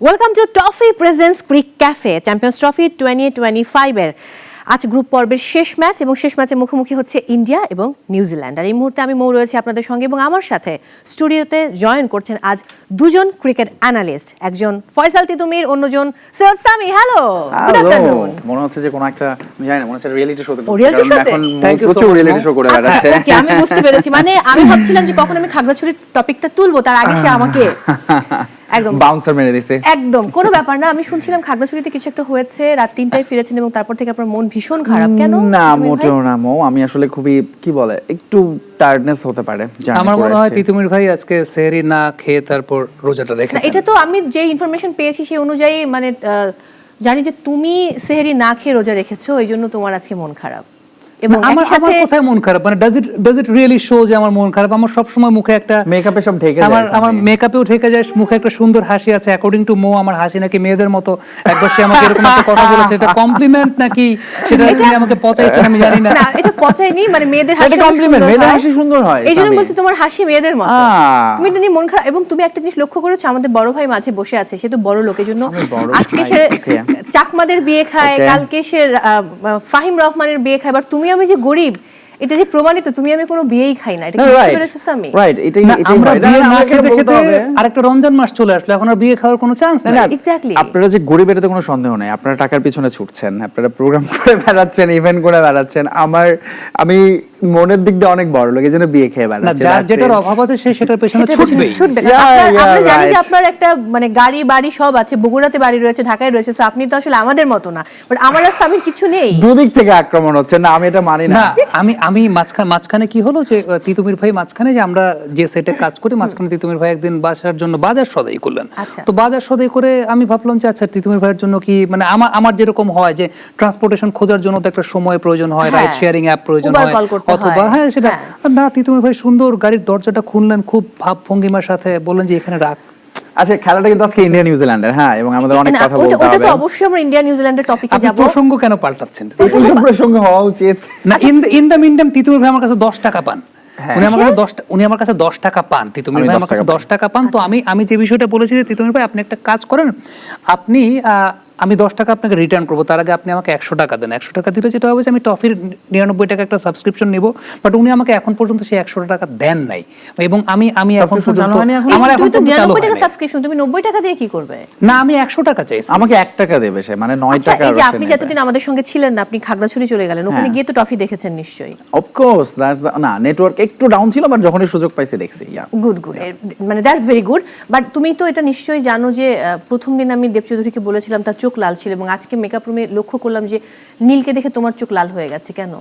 Welcome to Toffee presence crick cafe champions trophy twenty twenty ফাইভের আজ group পর্বের শেষ ম্যাচ এবং শেষ ম্যাচে মুখোমুখি হচ্ছে ইন্ডিয়া এবং নিউজিল্যান্ড আর এই মুহূর্তে আমি মৌ রয়েছি আপনাদের সঙ্গে এবং আমার সাথে স্টুডিওতে জয়েন করছেন আজ দুজন ক্রিকেট অ্যানালিস্ট একজন ফয়সাল তিতুমির অন্যজন Syed Sami hello good afternoon মনে হচ্ছে যে কোনো একটা আমি জানি না মনে হচ্ছে রিয়েলিটি Thank you so প্রচুর রিয়েলিটি শো করে আচ্ছা বেড়াচ্ছে। ওকে আমি বুঝতে পেরেছি। মানে আমি ভাবছিলাম যে কখন আমি খাগড়াছড়ির টপিকটা তুলবো তার আগে সে আমাকে একদম। বাউন্সার মেরে দিছে। একদম। কোনো ব্যাপার না আমি শুনছিলাম খাগড়াছড়িতে কিছু একটা হয়েছে রাত তিনটায় ফিরেছেন এবং তারপর থেকে আপনার মন ভীষণ খারাপ কেন? না মোটেও না মো। আমি আসলে খুবই কি বলে একটু টায়ার্ডনেস হতে পারে আমার মনে হয়। তিতুমির ভাই আজকে সেহরি না খেয়ে তারপর রোজাটা না রেখেছেন। এটা তো আমি যে ইনফরমেশন পেয়েছি সেই অনুযায়ী মানে আহ, জানি যে তুমি সেহেরি না খেয়ে রোজা রেখেছো এই জন্য তোমার আজকে মন খারাপ। এবং আমার সাথে কোথায় মন খারাপ। মানে does it does it really show যে আমার মন খারাপ? আমার সব সময় মুখে একটা মেকআপে সব ঢেকে আমার আমার মেকআপেও ঠেকে যায় মুখে একটা সুন্দর হাসি আছে। অ্যাকর্ডিং টু মো আমার হাসি নাকি মেয়েদের মতো। একবার সে আমাকে এরকম একটা কথা বলেছে এটা কমপ্লিমেন্ট নাকি? সেটা তিনি আমাকে পচাইছেন আমি জানি না। না এটা পচাইনি মানে মেয়েদের হাসি এটা সুন্দর মেয়েদের হাসি সুন্দর হয়, এই জন্য বলছি তোমার হাসি মেয়েদের মতো। তুমি এটা নিয়ে মন খারাপ এবং তুমি একটা জিনিস লক্ষ্য করেছ আমাদের বড় ভাই মাঝে বসে আছে সে তো বড় লোকের জন্য আজকে সে চাকমাদের বিয়ে খায়. কালকে সে ফাহিম রহমানের বিয়ে খায় বাট তুমি আমি যে গরিব এটা যে প্রমাণিত তুমি আমি কোনো বিয়েই খাই না এটা সামি right, এটাই- এটাই আমরা বিয়ে না, খেতে খেতে আরেকটা রমজান মাস চলে আসলো এখন আর বিয়ে খাওয়ার কোনো চান্স না, Exactly. আপনারা যে গরিব এটাতে কোনো সন্দেহ নেই আপনারা টাকার পিছনে ছুটছেন আপনারা প্রোগ্রাম করে বেড়াচ্ছেন ইভেন্ট করে বেড়াচ্ছেন আমার আমি মনের দিক দিয়ে অনেক বড় লোক এই জন্য বিয়ে খেয়ে বেড়াচ্ছি যার যেটার অভাব আছে সে সেটার পেছনে ছুটবে yeah, আমরা জানি যে আপনার একটা মানে গাড়ি বাড়ি সব আছে বগুড়াতে বাড়ি রয়েছে ঢাকায় রয়েছে তো আপনি তো আসলে আমাদের মতো না। বাট আমার আর স্বামীর কিছু নেই। দুদিক থেকে আক্রমণ হচ্ছে না আমি এটা মানি না। না আমি আমি মাঝখানে মাঝখানে কি হলো যে তিতুমির ভাই মাঝখানে যে আমরা যে সেটে কাজ করি মাঝখানে তিতুমির ভাই একদিন বাসার জন্য বাজার সদাই করলেন আচ্ছা। তো বাজার সদাই করে আমি ভাবলাম যে আচ্ছা তিতুমির ভাইয়ের জন্য কি মানে আমার আমার যেরকম হয় যে ট্রান্সপোর্টেশন খোঁজার জন্য তো একটা সময় প্রয়োজন হয়। রাইড শেয়ারিং অ্যাপ প্রয়োজন হয় অথবা হ্যাঁ সেটা হ্যাঁ। না তিতুমির ভাই সুন্দর গাড়ির দরজাটা খুললেন খুব ভাব ভঙ্গিমার সাথে বললেন যে এখানে রাখ আচ্ছা খেলাটা কিন্তু আজকে ইন্ডিয়া নিউজিল্যান্ডের হ্যাঁ এবং আমাদের অনেক কথা বলতে হবে ওটা তো অবশ্যই আমরা ইন্ডিয়া নিউজিল্যান্ডের টপিকে আপনি যাব। প্রসঙ্গ কেন পাল্টাচ্ছেন? এটা প্রসঙ্গ হওয়া উচিত। না in in the meantime Titumir ভাই আমার কাছে দশ টাকা পান। হ্যাঁ। উনি আমার কাছে দশ টা- উনি আমার কাছে দশ টাকা পান তিতুমির ভাই আমার কাছে টাকা দশ টাকা পান। তো আমি আমি যে বিষয়টা বলেছি যে তিতুমির ভাই আপনি একটা কাজ করেন আপনি আহ, আমি দশ টাকা আপনাকে রিটার্ন করব তার আগে আপনি আমাকে একশো টাকা দেন। একশো টাকা দিলে যেটা হবে যে আমি টফির নিরানব্বই টাকা একটা সাবস্ক্রিপশন নিব বাট উনি আমাকে এখন পর্যন্ত সেই একশো টাকা দেন নাই। এবং আমি আমি এখন পর্যন্ত এখন? আমার এখন পর্যন্ত টাকা সাবস্ক্রিপশন তুমি 90 টাকা দিয়ে কি করবে? না আমি একশো টাকা চাইছি। আমাকে এক টাকা দেবে সে মানে নয় আচ্ছা টাকা এই যে আপনি যতদিন আমাদের সঙ্গে ছিলেন না আপনি খাগড়াছড়ি চলে গেলেন ওখানে হ্যাঁ। গিয়ে তো টফি দেখেছেন নিশ্চয়ই। অফকোর্স দ্যাটস না নেটওয়ার্ক একটু ডাউন ছিল বাট যখনই সুযোগ পাইছি দেখছি গুড গুড মানে দ্যাটস ভেরি গুড বাট তুমি তো এটা নিশ্চয়ই জানো যে আহ, প্রথম দিন আমি দেব চৌধুরীকে বলেছিলাম তার চোখ লাল ছিল এবং আজকে মেকআপ রুমে লক্ষ্য করলাম যে নীলকে দেখে তোমার চোখ লাল হয়ে গেছে, কেন?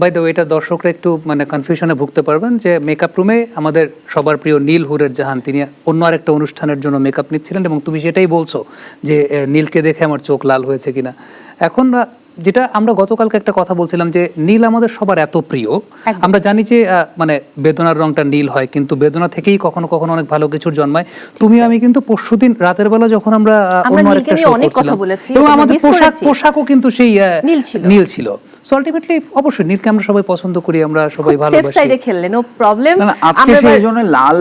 বাই দ্য এটা দর্শকরা একটু মানে কনফিউশনে ভুগতে পারবেন যে মেকআপ রুমে আমাদের সবার প্রিয় নীল হুরের জাহান, তিনি অন্য আরেকটা অনুষ্ঠানের জন্য মেকআপ নিচ্ছিলেন এবং তুমি সেটাই বলছো যে নীলকে দেখে আমার চোখ লাল হয়েছে কিনা। এখন যেটা আমরা গতকালকে একটা কথা বলছিলাম যে নীল আমাদের সবার এত প্রিয়। আমরা জানি যে আহ, মানে বেদনার রংটা নীল হয় কিন্তু বেদনা থেকেই কখনো কখনো অনেক ভালো কিছুর জন্মায়। তুমি আমি কিন্তু পরশুদিন রাতের বেলা যখন আমরা অন্য আরেকটা শো অনেক কথা করছিলাম, বলেছি, এবং আমাদের পোশাক পোশাকও কিন্তু সেই নীল ছিল। সো আলটিমেটলি অবশ্যই নীলকে আমরা সবাই পছন্দ করি আমরা সবাই ভালোবাসি। সাইডে খেললে নো প্রবলেম আজকে সেই জন্য লাল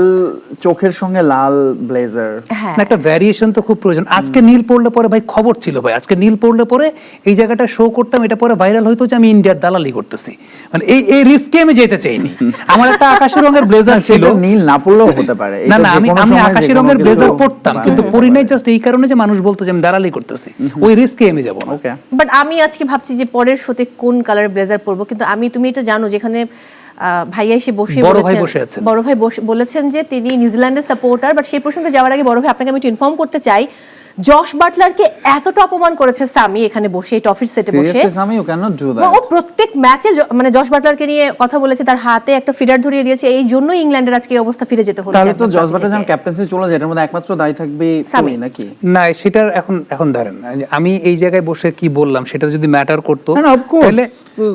চোখের সঙ্গে লাল ব্লেজার হ্যাঁ। না, একটা ভ্যারিয়েশন তো খুব প্রয়োজন। আজকে নীল পড়লে পরে ভাই খবর ছিল ভাই। আজকে নীল পড়লে পরে এই জায়গাটা শো করতাম এটা পরে ভাইরাল হইতো যে আমি ইন্ডিয়ার দালালি করতেছি। মানে এই এই রিস্কে আমি যেতে চাইনি। আমার একটা আকাশি রঙের ব্লেজার ছিল। নীল না পড়লেও হতে পারে। না না আমি আমি আকাশি রঙের ব্লেজার পরতাম কিন্তু পরি নাই জাস্ট এই কারণে যে মানুষ বলতো যে আমি দালালি করতেছি। ওই রিস্কে আমি যাব না। ওকে বাট আমি আজকে ভাবছি যে পরের শোতে কোন কালার ব্লেজার পরবো কিন্তু আমি তুমি এটা জানো যেখানে আহ, ভাইয়া এসে বসে বড় ভাই বসে আছেন। বড় ভাই বলেছেন যে তিনি নিউজিল্যান্ডের সাপোর্টার বাট সেই প্রসঙ্গে যাওয়ার আগে বড় ভাই আপনাকে আমি একটু ইনফর্ম করতে চাই জশ বাটলারকে এতটা অপমান করেছে সামি এখানে বসে এই টফির সেটে বসে। সিরিয়াসলি আমি ইউ ক্যান নট ডু ও প্রত্যেক ম্যাচে মানে জশ বাটলারকে নিয়ে কথা বলেছে তার হাতে একটা ফিডার ধরিয়ে দিয়েছে এই জন্য ইংল্যান্ডের আজকে এই অবস্থা ফিরে যেতে হলো তাহলে তো Trophy বাটার যখন। ক্যাপ্টেন্সি চলে যায় এটার মধ্যে একমাত্র দায়ী থাকবে সামি। নাকি? না সেটার এখন এখন ধরেন না, আমি এই জায়গায় বসে কি বললাম সেটা যদি ম্যাটার করতো না, না, তাহলে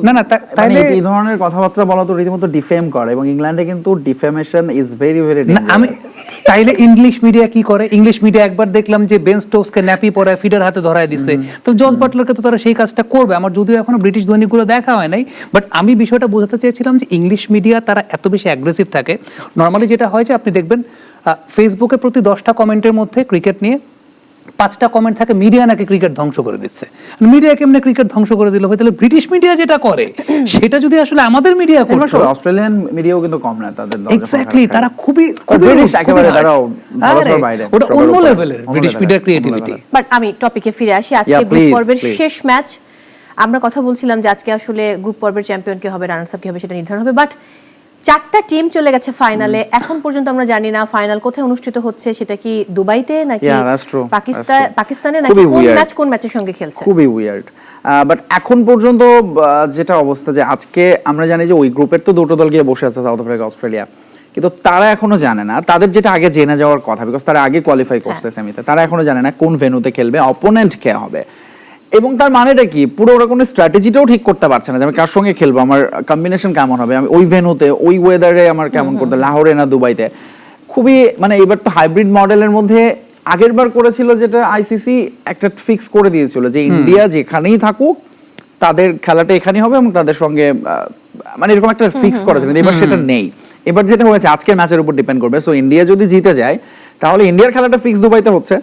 না না মানে তাহলে এই ধরনের কথাবার্তা বলা তো রীতিমতো ডিফেম করে এবং ইংল্যান্ডে কিন্তু ডিফেমেশন ইজ ভেরি ভেরি না আমি তাইলে ইংলিশ মিডিয়া কি করে? ইংলিশ মিডিয়া একবার দেখলাম যে বেন স্টোকসকে ন্যাপি পরায় ফিডার হাতে ধরায় দিছে। তো জজ বাটলারকে তো তারা সেই কাজটা করবে। আমার যদিও এখনও ব্রিটিশ দৈনিকগুলো দেখা হয় নাই বাট আমি বিষয়টা বোঝাতে চেয়েছিলাম যে ইংলিশ মিডিয়া তারা এত বেশি অ্যাগ্রেসিভ থাকে। নর্মালি যেটা হয় যে আপনি দেখবেন ফেসবুকের প্রতি দশটা কমেন্টের মধ্যে ক্রিকেট নিয়ে পাঁচটা কমেন্ট থাকে মিডিয়া নাকি ক্রিকেট ধ্বংস করে দিচ্ছে। মিডিয়া কেমনে ক্রিকেট ধ্বংস করে দিল ভাই? তাহলে ব্রিটিশ মিডিয়া যেটা করে সেটা যদি আসলে আমাদের মিডিয়া করতো অস্ট্রেলিয়ান মিডিয়াও কিন্তু কম না তাদের এক্স্যাক্টলি তারা খুবই খুবই একেবারে তারাও ওটা অন্য লেভেলের ব্রিটিশ মিডিয়ার ক্রিয়েটিভিটি বাট আমি টপিকে ফিরে আসি আজকে গ্রুপ পর্বের শেষ ম্যাচ আমরা কথা বলছিলাম যে আজকে আসলে গ্রুপ পর্বের চ্যাম্পিয়ন কে হবে রানার্স আপ কি হবে সেটা নির্ধারণ হবে। বাট চারটা টিম চলে গেছে ফাইনালে এখন পর্যন্ত আমরা জানি না ফাইনাল কোথায় অনুষ্ঠিত হচ্ছে সেটা কি দুবাইতে নাকি পাকিস্তান পাকিস্তানে নাকি কোন ম্যাচ কোন ম্যাচের সঙ্গে খেলছে? খুবই উইয়ার্ড বাট এখন পর্যন্ত যেটা অবস্থা যে আজকে আমরা জানি যে ওই গ্রুপের তো দুটো দল গিয়ে বসে আছে সাউথ আফ্রিকা অস্ট্রেলিয়া কিন্তু তারা এখনও জানে না। তাদের যেটা আগে জেনে যাওয়ার কথা বিকজ তারা আগে কোয়ালিফাই করছে সেমিতে তারা এখনও জানে না কোন ভেন্যুতে খেলবে অপোনেন্ট কে হবে। এবং তার মানেটা কি? পুরো ওরা কোনো স্ট্র্যাটেজিটাও ঠিক করতে পারছে না যে আমি কার সঙ্গে খেলব আমার কম্বিনেশন কেমন হবে? আমি ওই ভেন্যুতে ওই ওয়েদারে আমার কেমন করতে লাহোরে না দুবাইতে? খুবই মানে এবার তো হাইব্রিড মডেলের মধ্যে আগের বার করেছিল যেটা আইসিসি একটা ফিক্স করে দিয়েছিল যে ইন্ডিয়া যেখানেই থাকুক তাদের খেলাটা এখানেই হবে এবং তাদের সঙ্গে মানে এরকম একটা ফিক্স করা ছিল এবার সেটা নেই। এবার যেটা হয়েছে আজকের ম্যাচের উপর ডিপেন্ড করবে। সো ইন্ডিয়া যদি জিতে যায় তাহলে ইন্ডিয়ার খেলাটা ফিক্স দুবাইতে হচ্ছে।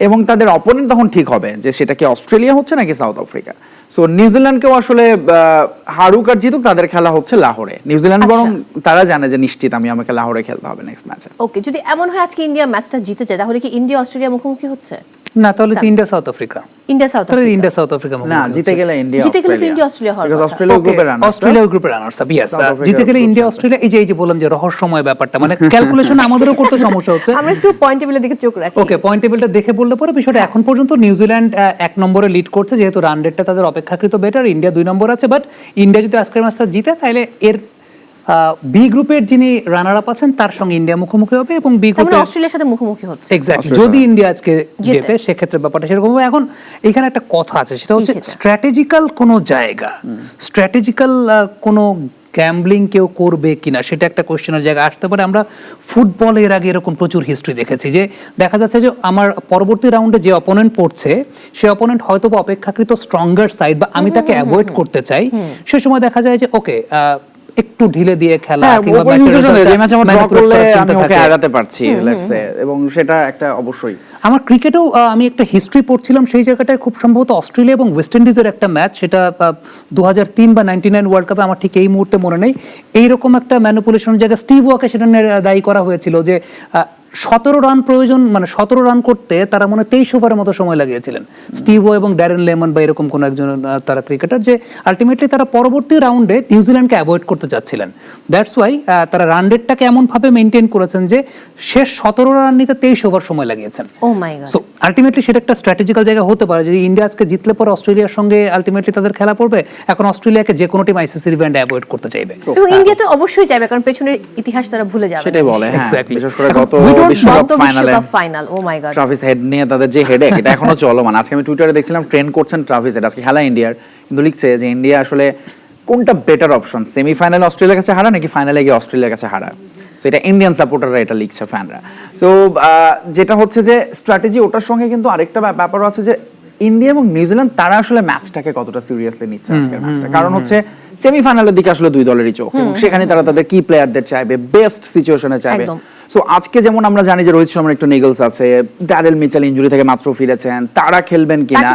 এবং তাদের অপোনেন্ট তখন ঠিক হবে যে সেটা কি অস্ট্রেলিয়া হচ্ছে নাকি সাউথ আফ্রিকা সো নিউজিল্যান্ডকেও আসলে হারুক আর জিতুক তাদের খেলা হচ্ছে লাহোরে। নিউজিল্যান্ড বরং তারা জানে যে নিশ্চিত আমি আমাকে লাহোরে খেলতে হবে নেক্সট ম্যাচে ওকে যদি এমন হয় আজকে ইন্ডিয়া ম্যাচটা জিতে যায় তাহলে কি ইন্ডিয়া অস্ট্রেলিয়া মুখোমুখি হচ্ছে? না তাহলে তো India South Africa India South তাহলে ইন্ডিয়া সাউথ আফ্রিকা না জিতে গেলে ইন্ডিয়া জিতে গেলে ইন্ডিয়া অস্ট্রেলিয়া হওয়ার কথা। অস্ট্রেলিয়া গ্রুপে রান অস্ট্রেলিয়া গ্রুপের রানার্স আপ ইয়েস জিতে গেলে ইন্ডিয়া অস্ট্রেলিয়া এই যে এই যে বললাম যে রহস্যময় ব্যাপারটা মানে ক্যালকুলেশন আমাদেরও করতে সমস্যা হচ্ছে। আমরা একটু পয়েন্ট টেবিলের দিকে চোখ রাখি। ওকে পয়েন্ট টেবিলটা দেখে বললে পরে বিষয়টা এখন পর্যন্ত নিউজিল্যান্ড এক নম্বরে লিড করছে যেহেতু রান রেটটা তাদের অপেক্ষাকৃত বেটার ইন্ডিয়া দুই নম্বর আছে বাট ইন্ডিয়া যদি আজকের ম্যাচটা জিতে তাহলে এর বি গ্রুপের যিনি রানার আপ আছেন তার সঙ্গে ইন্ডিয়া মুখোমুখি হবে এবং বি তার মানে গ্রুপে অস্ট্রেলিয়ার সাথে মুখোমুখি হচ্ছে। এক্স্যাক্টলি যদি ইন্ডিয়া আজকে জেতে। জেতে সেক্ষেত্রে ব্যাপারটা সেরকম হবে। এখন এখানে একটা কথা আছে সেটা হচ্ছে স্ট্র্যাটেজিক্যাল কোনো জায়গা স্ট্র্যাটেজিক্যাল কোনো গ্যাম্বলিং কেউ করবে কিনা সেটা একটা কোশ্চেনের জায়গা আসতে পারে। আমরা ফুটবল এর আগে এরকম প্রচুর হিস্ট্রি দেখেছি যে দেখা যাচ্ছে যে আমার পরবর্তী রাউন্ডে যে অপোনেন্ট পড়ছে সে অপোনেন্ট হয়তো বা অপেক্ষাকৃত স্ট্রঙ্গার সাইড বা আমি তাকে অ্যাভয়েড করতে চাই। সে সময় দেখা যায় যে ওকে একটু ঢিলে দিয়ে খেলা হ্যাঁ, কিংবা ম্যাচ আমি ওকে। এড়াতে পারছি লেটস সে এবং সেটা একটা অবশ্যই। আমার ক্রিকেটেও আমি একটা হিস্ট্রি পড়ছিলাম, সেই জায়গাটায় খুব সম্ভবত অস্ট্রেলিয়া এবং ওয়েস্ট ইন্ডিজের একটা ম্যাচ সেটা দু হাজার তিন বা নাইনটি নাইন ওয়ার্ল্ড কাপে আমার ঠিক এই মুহূর্তে মনে নেই। এইরকম একটা ম্যানুপুলেশনের জায়গায় স্টিভ ওয়াকে সেটা দায়ী করা হয়েছিল যে সতেরো রান প্রয়োজন মানে সতেরো রান করতে তারা মনে তেইশ ওভারের মতো সময় লাগিয়েছিলেন। স্টিভ ও এবং ড্যারেন লেমন বা এরকম কোনো একজন তারা ক্রিকেটার যে আলটিমেটলি তারা পরবর্তী রাউন্ডে নিউজিল্যান্ডকে অ্যাভয়েড করতে চাচ্ছিলেন। দ্যাটস ওয়াই তারা রান রেটটাকে এমনভাবে মেনটেন করেছেন যে শেষ সতেরো রান নিতে তেইশ ওভার সময় লাগিয়েছেন। ও মাই সো আলটিমেটলি সেটা একটা স্ট্র্যাটেজিক্যাল জায়গা হতে পারে যে ইন্ডিয়া আজকে জিতলে পরে অস্ট্রেলিয়ার সঙ্গে আলটিমেটলি তাদের খেলা পড়বে। এখন অস্ট্রেলিয়াকে যে কোনো টিম আইসিসি ইভেন্ট অ্যাভয়েড করতে চাইবে। ইন্ডিয়া তো অবশ্যই যাবে কারণ পেছনের ইতিহাস তারা ভুলে যাবে। সেটাই বলে হ্যাঁ. বিশেষ করে গত বিশ্বকাপ ফাইনালে final oh my god Travis Head নিয়ে তাদের যে হেডেক এটা এখনও চলমান। আজকে আমি টুইটারে দেখছিলাম ট্রেন করছেন ট্রাভিস হেড আজকে খেলা ইন্ডিয়ার কিন্তু লিখছে যে ইন্ডিয়া আসলে কোনটা বেটার অপশন সেমিফাইনালে অস্ট্রেলিয়ার কাছে হারা নাকি ফাইনালে গিয়ে অস্ট্রেলিয়ার কাছে হারা? সো এটা ইন্ডিয়ান সাপোর্টাররা এটা লিখছে ফ্যানরা সো যেটা হচ্ছে যে স্ট্র্যাটেজি ওটার সঙ্গে কিন্তু আরেকটা ব্যাপারও আছে যে ইন্ডিয়া এবং নিউজিল্যান্ড তারা আসলে ম্যাচটাকে কতটা সিরিয়াসলি নিচ্ছে আজকের ম্যাচটা। কারণ হচ্ছে সেমিফাইনালের দিকে আসলে দুই দলেরই চোখ এবং সেখানে তারা তাদের কি প্লেয়ারদের চাইবে বেস্ট সিচুয়েশনে চাইবে। সো আজকে যেমন আমরা জানি যে রোহিত শর্মার একটু নিগলস আছে ড্যারেল মিচেল ইনজুরি থেকে মাত্র ফিরেছেন তারা খেলবেন কিনা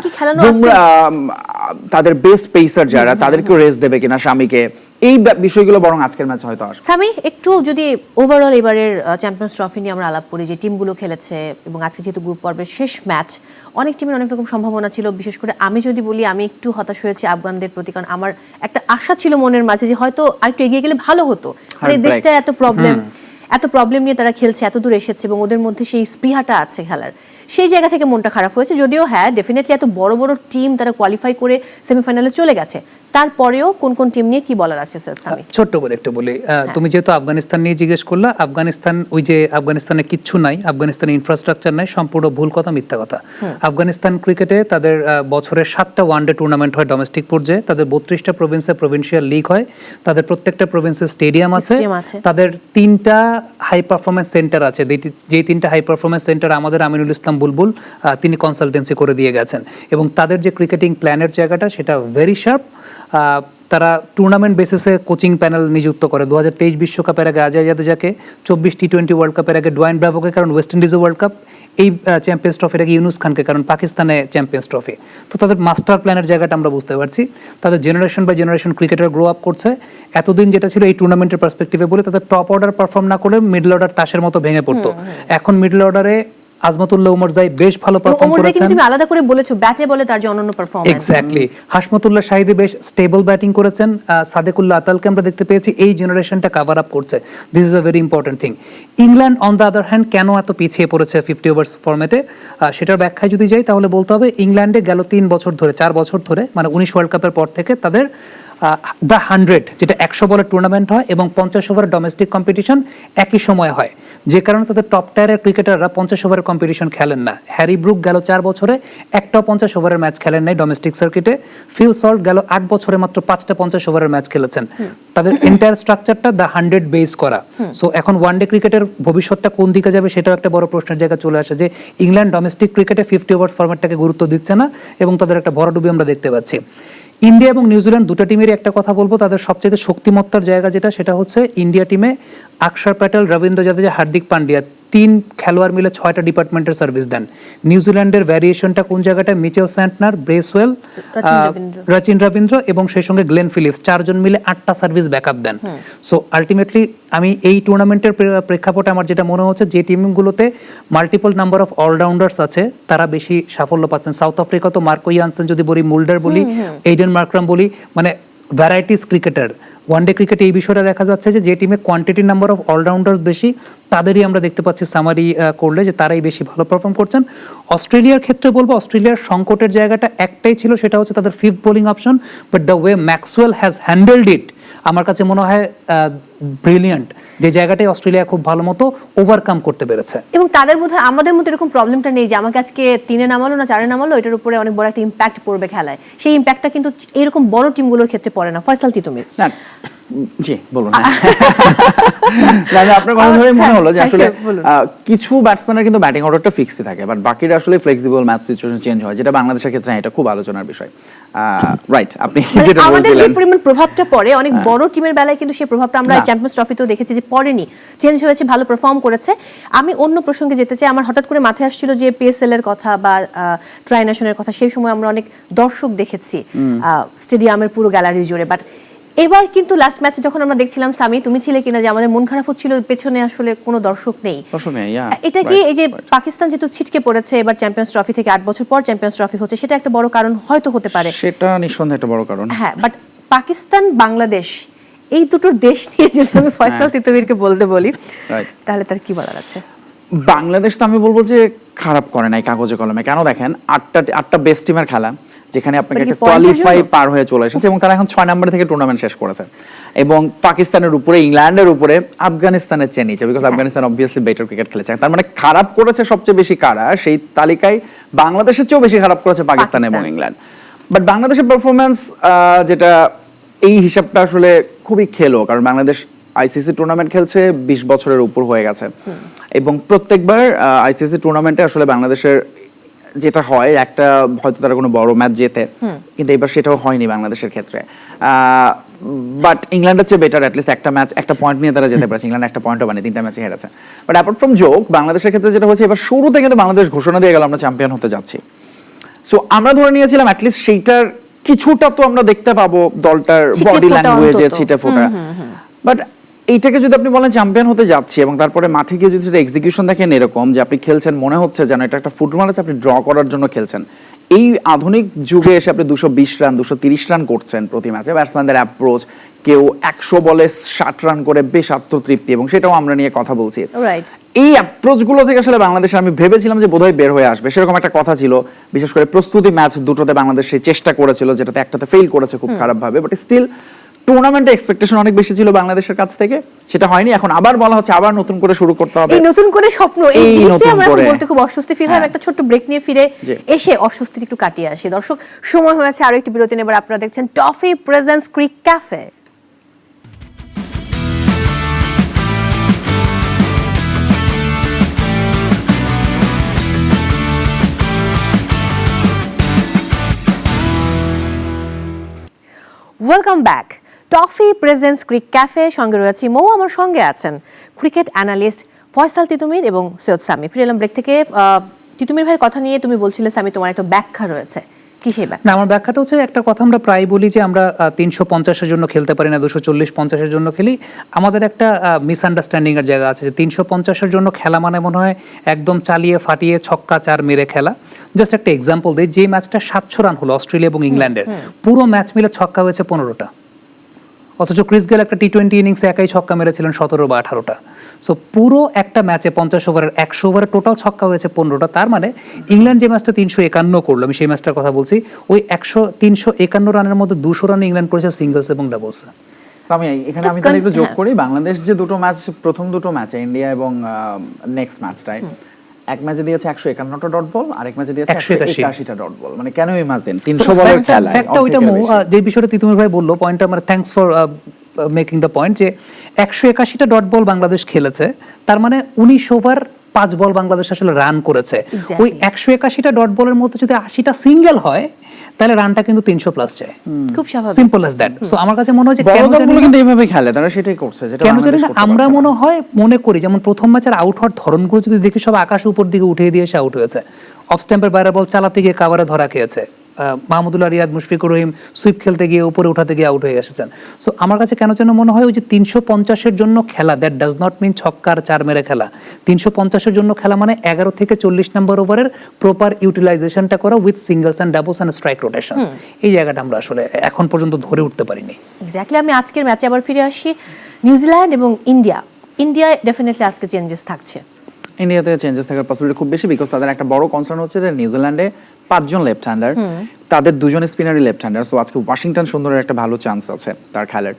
তাদের বেস্ট পেসার যারা তাদেরকে রেস দেবে কিনা স্বামীকে এই বিষয়গুলো বরং আজকের ম্যাচ হয়তো আসবে। সামি একটু যদি ওভারঅল এবারের চ্যাম্পিয়ন্স ট্রফি নিয়ে আমরা আলাপ করি যে টিমগুলো খেলেছে এবং আজকে যেহেতু গ্রুপ পর্বের শেষ ম্যাচ অনেক টিমের অনেক রকম সম্ভাবনা ছিল। বিশেষ করে আমি যদি বলি আমি একটু হতাশ হয়েছি আফগানদের প্রতি কারণ আমার একটা আশা ছিল মনের মাঝে যে হয়তো আরেকটু এগিয়ে গেলে ভালো হতো। মানে দেশটার দেশটা এত প্রবলেম এত প্রবলেম নিয়ে তারা খেলছে এত দূর এসেছে এবং ওদের মধ্যে সেই স্পৃহাটা আছে খেলার। সেই জায়গা থেকে মনটা খারাপ হয়েছে যদিও হ্যাঁ ডেফিনেটলি এত বড় বড় টিম তারা কোয়ালিফাই করে সেমিফাইনালে চলে গেছে। তারপরেও কোন কোন টিম নিয়ে কি বলার আছে স্যার সামি ছোট্ট করে একটু বলি। তুমি যেহেতু আফগানিস্তান নিয়ে জিজ্ঞেস করলা আফগানিস্তান ওই যে আফগানিস্তানে কিচ্ছু নাই আফগানিস্তানে ইনফ্রাস্ট্রাকচার নাই সম্পূর্ণ ভুল কথা মিথ্যা কথা। আফগানিস্তান ক্রিকেটে তাদের বছরের সাতটা ওয়ানডে টুর্নামেন্ট হয় ডোমেস্টিক পর্যায়ে। তাদের বত্রিশটা প্রভিন্সে প্রভিন্সিয়াল লিগ হয়। তাদের প্রত্যেকটা প্রভিন্সে স্টেডিয়াম আছে। তাদের তিনটা হাই পারফরমেন্স সেন্টার আছে। যে যেই তিনটা হাই পারফরমেন্স সেন্টার আমাদের আমিনুল ইসলাম বুলবুল তিনি কনসালটেন্সি করে দিয়ে গেছেন। এবং তাদের যে ক্রিকেটিং প্ল্যানের জায়গাটা, সেটা ভেরি শার্প তারা টুর্নামেন্ট বেসিসে কোচিং প্যানেল নিযুক্ত করে। দু হাজার তেইশ বিশ্বকাপের আগে আজয় যাকে চব্বিশ টি টোয়েন্টি ওয়ার্ল্ড কাপের আগে ডোয়াইন ব্রাভোকে কারণ ওয়েস্ট ইন্ডিজ ওয়ার্ল্ড কাপ এই চ্যাম্পিয়ন্স ট্রফিটাকে ইউনুস খানকে কারণ পাকিস্তানে চ্যাম্পিয়ন্স ট্রফি তো তাদের মাস্টার প্ল্যানের জায়গাটা আমরা বুঝতে পারছি। তাদের generation by generation cricketer grow up করছে। এতদিন যেটা ছিল এই টুর্নামেন্টের পার্সপেক্টিভে বলে তাদের টপ অর্ডার পারফর্ম না করে মিডল অর্ডার তাসের মতো ভেঙে পড়তো। এখন মিডল অর্ডারে আজমতুল্লাহ বেশ ভালো পারফর্ম করেছেন। তুমি আলাদা করে বলেছ ব্যাটে বলে তার যে অনন্য পারফরম্যান্স এক্স্যাক্টলি হাসমতুল্লাহ শাহিদি বেশ স্টেবল ব্যাটিং করেছেন। সাদেকুল্লাহ আতালকে আমরা দেখতে পেয়েছি এই জেনারেশনটা কাভার আপ করছে। This is a very important thing England on the other hand কেন এত পিছিয়ে পড়েছে ফিফটি ওভার্স ফর্মেটে সেটার ব্যাখ্যায় যদি যাই তাহলে বলতে হবে ইংল্যান্ডে গেল তিন বছর ধরে চার বছর ধরে মানে উনিশ ওয়ার্ল্ড কাপের পর থেকে তাদের দ্য হান্ড্রেড যেটা একশো বলের টুর্নামেন্ট হয় এবং পঞ্চাশ ওভারের ডোমেস্টিক কম্পিটিশন একই সময় হয়। যে কারণে তাদের টপ টায়ারের ক্রিকেটাররা পঞ্চাশ ওভারের কম্পিটিশন খেলেন না। হ্যারি ব্রুক গেল চার বছরে একটাও পঞ্চাশ ওভারের ম্যাচ খেলেন নাই ডোমেস্টিক সার্কিটে ফিল সল্ট গেল আট বছরে মাত্র পাঁচটা পঞ্চাশ ওভারের ম্যাচ খেলেছেন। তাদের এন্টায়ার স্ট্রাকচারটা দ্য হান্ড্রেড বেস করা। সো এখন ওয়ান ডে ক্রিকেটের ভবিষ্যৎটা কোন দিকে যাবে সেটাও একটা বড় প্রশ্নের জায়গা চলে আসে যে ইংল্যান্ড ডোমেস্টিক ক্রিকেটে ফিফটি ওভার্স ফরম্যাটটাকে গুরুত্ব দিচ্ছে না এবং তাদের একটা বড় ডুবি আমরা দেখতে পাচ্ছি। ইন্ডিয়া এবং নিউজিল্যান্ড দুটো টিমেরই একটা কথা বলব। তাদের সবচেয়ে শক্তিমত্তার জায়গা যেটা, সেটা হচ্ছে ইন্ডিয়া টিমে আকশার প্যাটেল রবীন্দ্র জাদেজা হার্দিক পান্ডিয়া। তিন খেলোয়াড় মিলে ছয়টা ডিপার্টমেন্টের সার্ভিস দেন। নিউজিল্যান্ডের ভ্যারিয়েশনটা কোন জায়গাটায় Mitchell Santner Bracewell Rachin Ravindra. এবং সেই সঙ্গে গ্লেন ফিলিপস। চারজন মিলে আটটা সার্ভিস ব্যাকআপ দেন। সো আলটিমেটলি আমি এই টুর্নামেন্টের প্রেক্ষাপটে আমার যেটা মনে হচ্ছে যে টিমগুলোতে মাল্টিপল নাম্বার অফ অলরাউন্ডার্স আছে তারা বেশি সাফল্য পাচ্ছেন। সাউথ আফ্রিকা তো মার্কো ইয়ানসেন যদি বলি মুল্ডার বলি এইডেন মার্করাম বলি মানে ভ্যারাইটিস ক্রিকেটার ওয়ানডে ক্রিকেটে এই বিষয়টা দেখা যাচ্ছে যে যে টিমে কোয়ান্টিটি নাম্বার অফ অলরাউন্ডার্স বেশি, তাদেরই আমরা দেখতে পাচ্ছি সামারি করলে যে তারাই বেশি ভালো পারফর্ম করছেন। অস্ট্রেলিয়ার ক্ষেত্রে বলব, অস্ট্রেলিয়ার সংকটের জায়গাটা একটাই ছিল, সেটা হচ্ছে তাদের fifth bowling option but the way Maxwell has handled it আমার কাছে মনে হয় ব্রিলিয়ান্ট যে জায়গাটাই অস্ট্রেলিয়া খুব ভালো মতো ওভারকাম করতে পেরেছে। এবং তাদের মধ্যে আমাদের মধ্যে এরকম প্রবলেমটা নেই যে আমাকে আজকে তিনে নামালো না চারে নামালো এটার উপরে অনেক বড় একটা ইম্প্যাক্ট পড়বে খেলায়। সেই ইম্প্যাক্টটা কিন্তু এরকম বড় টিমগুলোর ক্ষেত্রে পড়ে না। ফয়সাল তিতুমির জি বলুন। না আপনার কথা ধরে মনে হলো যে হ্যাঁ, আসলে কিছু ব্যাটসম্যানের কিন্তু ব্যাটিং অর্ডারটা ফিক্সই থাকে বাট বাকিরা আসলে ফ্লেক্সিবল ম্যাচ সিচুয়েশন চেঞ্জ হয় যেটা বাংলাদেশের ক্ষেত্রে এটা খুব আলোচনার বিষয়। রাইট আপনি মানে যেটা আমাদের যে হ্যাঁ। পরিমাণ প্রভাবটা পড়ে অনেক বড় টিমের বেলায় কিন্তু সেই প্রভাবটা আমরা। চ্যাম্পিয়ন্স ট্রফিতেও দেখেছি যে পড়েনি চেঞ্জ হয়েছে ভালো পারফর্ম করেছে। আমি অন্য প্রসঙ্গে যেতে চাই আমার হঠাৎ করে মাথায় আসছিল যে পিএসএল এর কথা বা ট্রাই ন্যাশনের কথা সেই সময় আমরা অনেক দর্শক দেখেছি স্টেডিয়ামের পুরো গ্যালারি জুড়ে বাট এবার কিন্তু লাস্ট ম্যাচে যখন আমরা দেখছিলাম সামি তুমি ছিলে কিনা যে আমাদের মন খারাপ হচ্ছিল পেছনে আসলে কোনো দর্শক নেই। এটা কি এই যে পাকিস্তান যেহেতু ছিটকে পড়েছে এবার চ্যাম্পিয়ন্স ট্রফি থেকে আট বছর পর চ্যাম্পিয়ন্স ট্রফি হচ্ছে সেটা একটা বড় কারণ হয়তো হতে পারে। সেটা নিঃসন্দেহে একটা বড় কারণ। হ্যাঁ বাট পাকিস্তান বাংলাদেশ এই দুটো দেশ নিয়ে যদি আমি ফয়সাল তিতুমিরকে বলতে বলি হ্যাঁ। তাহলে তার কি বলার আছে? বাংলাদেশ তো আমি বলব যে খারাপ করে নাই কাগজে কলমে। কেন দেখেন আটটা আটটা বেস্ট টিমের খেলা যেখানে আপনাকে একটা কোয়ালিফাই পার হয়ে চলে এসেছে এবং তারা এখন ছয় নম্বর থেকে টুর্নামেন্ট শেষ করেছে। এবং পাকিস্তানের উপরে ইংল্যান্ডের উপরে আফগানিস্তানের চেয়ে নিচে because Afghanistan obviously better cricket খেলেছে। তার মানে খারাপ করেছে সবচেয়ে বেশি কারা সেই তালিকায় বাংলাদেশের চেয়েও বেশি খারাপ করেছে পাকিস্তান এবং ইংল্যান্ড। বাট বাংলাদেশের পারফরমেন্স যেটা এই হিসাবটা আসলে খুবই খেলো কারণ বাংলাদেশ আইসিসি টুর্নামেন্ট খেলছে বিশ বছরের উপর হয়ে গেছে। এবং প্রত্যেকবার আইসিসি টুর্নামেন্টে আসলে বাংলাদেশের যেটা হয় একটা হয়তো তারা কোনো বড় ম্যাচ জেতে কিন্তু এবার সেটাও হয়নি বাংলাদেশের ক্ষেত্রে। বাট ইংল্যান্ডের চেয়ে বেটার অ্যাটলিস্ট একটা ম্যাচ একটা পয়েন্ট নিয়ে তারা যেতে পারছে। ইংল্যান্ড একটা পয়েন্টও বানিয়ে তিনটা ম্যাচে হেরেছে। বাট অ্যাপার্ট ফ্রম জোক বাংলাদেশের ক্ষেত্রে যেটা হচ্ছে এবার শুরুতে কিন্তু বাংলাদেশ ঘোষণা দিয়ে গেল আমরা চ্যাম্পিয়ন হতে যাচ্ছি। সো আমরা ধরে নিয়েছিলাম অ্যাটলিস্ট সেইটার কিছুটা তো আমরা দেখতে পাবো দলটার বডি ল্যাঙ্গুয়েজে। ছিটে ফোটা। বাট এইটাকে যদি আপনি বলেন চ্যাম্পিয়ন হতে যাচ্ছি এবং তারপরে মাঠে গিয়ে যদি সেটা এক্সিকিউশন দেখেন এরকম যে আপনি খেলছেন মনে হচ্ছে যেন এটা একটা ফুটবল আছে আপনি ড্র করার জন্য খেলছেন। এই আধুনিক যুগে এসে আপনি দুশো বিশ রান দুশো তিরিশ রান করছেন প্রতি ম্যাচে ব্যাটসম্যানদের অ্যাপ্রোচ কেউ একশো বলে ষাট রান করে বেশ আত্মতৃপ্তি এবং সেটাও আমরা নিয়ে কথা বলছি। এই অ্যাপ্রোচগুলো থেকে আসলে বাংলাদেশে আমি ভেবেছিলাম যে বোধহয় বের হয়ে আসবে। সেরকম একটা কথা ছিল। বিশেষ করে প্রস্তুতি ম্যাচ দুটোতে বাংলাদেশ সেই চেষ্টা করেছিল যেটাতে একটাতে ফেল করেছে খুব খারাপ ভাবে বাট স্টিল টুর্নামেন্টে এক্সপেকটেশন অনেক বেশি ছিল বাংলাদেশের কাছ থেকে সেটা হয়নি এখন আবার বলা হচ্ছে আবার নতুন করে শুরু করতে হবে। এই নতুন করে স্বপ্ন এই জিনিসটাই আমরা বলতে খুব অস্বস্তি ফিল হয় হ্যাঁ। একটা ছোট্ট ব্রেক নিয়ে ফিরে এসে অস্বস্তি একটু কাটিয়ে আসি। দর্শক সময় হয়েছে আরও একটি বিরতি নেবার আপনারা দেখছেন Toffee presence crick cafe welcome back Toffee presence crick cafe সঙ্গে রয়েছে মৌ আমার সঙ্গে আছেন ক্রিকেট অ্যানালিস্ট ফয়সাল তিতুমির এবং সৈয়দ সামি ফিরে এলাম ব্রেক থেকে। তিতুমির ভাইয়ের কথা নিয়ে তুমি বলছিলে সামি তোমার একটা ব্যাখ্যা রয়েছে। না আমার ব্যাখ্যাটা হচ্ছে একটা কথা আমরা প্রায় বলি যে আমরা তিনশো পঞ্চাশের জন্য খেলতে পারি না দুশো চল্লিশ পঞ্চাশের জন্য খেলি। আমাদের একটা মিসআন্ডারস্ট্যান্ডিং এর জায়গা আছে যে তিনশো পঞ্চাশের জন্য খেলা মানে মনে হয় একদম চালিয়ে ফাটিয়ে ছক্কা চার মেরে খেলা। জাস্ট একটা এক্সাম্পল দিই যে ম্যাচটা সাতশো রান হলো অস্ট্রেলিয়া এবং ইংল্যান্ডের। পুরো ম্যাচ মিলে ছক্কা হয়েছে পনেরোটা। অথচ ক্রিস গেল একটা টি টোয়েন্টি ইনিংসে একাই ছক্কা মেরেছিলেন সতেরো বা আঠারোটা। সো পুরো একটা ম্যাচে পঞ্চাশ ওভারের একশো ওভারে টোটাল ছক্কা হয়েছে পনেরোটা। তার মানে ইংল্যান্ড যে ম্যাচটা তিনশো একান্ন করল আমি সেই ম্যাচটার কথা বলছি ওই একশো তিনশো একান্ন রানের মধ্যে দুশো রান ইংল্যান্ড করেছে সিঙ্গলস এবং ডাবলসে আমি এখানে আমি তাহলে একটু যোগ করি। বাংলাদেশ যে দুটো ম্যাচ প্রথম দুটো ম্যাচে ইন্ডিয়া এবং নেক্সট ম্যাচটাই এক ম্যাচে দিয়েছে একশো একান্নটা ডট বল আর এক ম্যাচে দিয়েছে একশো 181 একাশিটা ডট বল মানে কেন ইমাজিন তিনশো বলের খেলা ফ্যাক্টটা ওইটা যে বিষয়টা তিতুমির ভাই বলল পয়েন্টটা মানে thanks for making the point যে একশো একাশিটা ডট বল বাংলাদেশ খেলেছে তার মানে উনিশ ওভার পাঁচ বল বাংলাদেশ আসলে রান করেছে। ওই একশো একাশিটা ডট বলের মধ্যে যদি আশিটা সিঙ্গেল হয় তাহলে রানটা কিন্তু তিনশো প্লাস যায়। খুব স্বাভাবিক। সিম্পল অ্যাজ দ্যাট সো আমার কাছে মনে হয় যে কেন কিন্তু এইভাবে খেলে তারা সেটাই করছে যেটা কেন জানি আমরা মনে হয় মনে করি যেমন প্রথম ম্যাচের আউট হওয়ার ধরনগুলো যদি দেখি সব আকাশ উপর দিকে উঠিয়ে দিয়ে এসে আউট হয়েছে। অফ স্ট্যাম্পের বাইরে বল চালাতে গিয়ে কাভারে ধরা খেয়েছে। মাহমুদুল্লাহ রিয়াদ মুশফিকুর রহিম সুইপ খেলতে গিয়ে উপরে উঠাতে গিয়ে আউট হয়ে এসেছেন। সো আমার কাছে কেন যেন মনে হয় ওই যে তিনশো পঞ্চাশের জন্য খেলা দ্যাট ডাজ নট মিন ছক্কার চার মেরে খেলা। তিনশো পঞ্চাশের জন্য খেলা মানে এগারো থেকে চল্লিশ নম্বর ওভারের প্রপার ইউটিলাইজেশনটা করা with singles and doubles and strike rotation এই জায়গাটা আমরা আসলে এখন পর্যন্ত ধরে উঠতে পারিনি। এক্স্যাক্টলি আমি আজকের ম্যাচে আবার ফিরে আসি। নিউজিল্যান্ড এবং ইন্ডিয়া ইন্ডিয়ায় ডেফিনেটলি আজকে চেঞ্জেস থাকছে। ইন্ডিয়াতে চেঞ্জেস থাকার পসিবিলিটি খুব বেশি? বিকজ তাদের একটা বড় কনসার্ন হচ্ছে যে নিউজিল্যান্ডে পাঁচজন লেফট হ্যান্ডার তাদের দুজন স্পিনারই লেফট হ্যান্ডার সো আজকে ওয়াশিংটন সুন্দরের একটা ভালো চান্স আছে তার খেলার।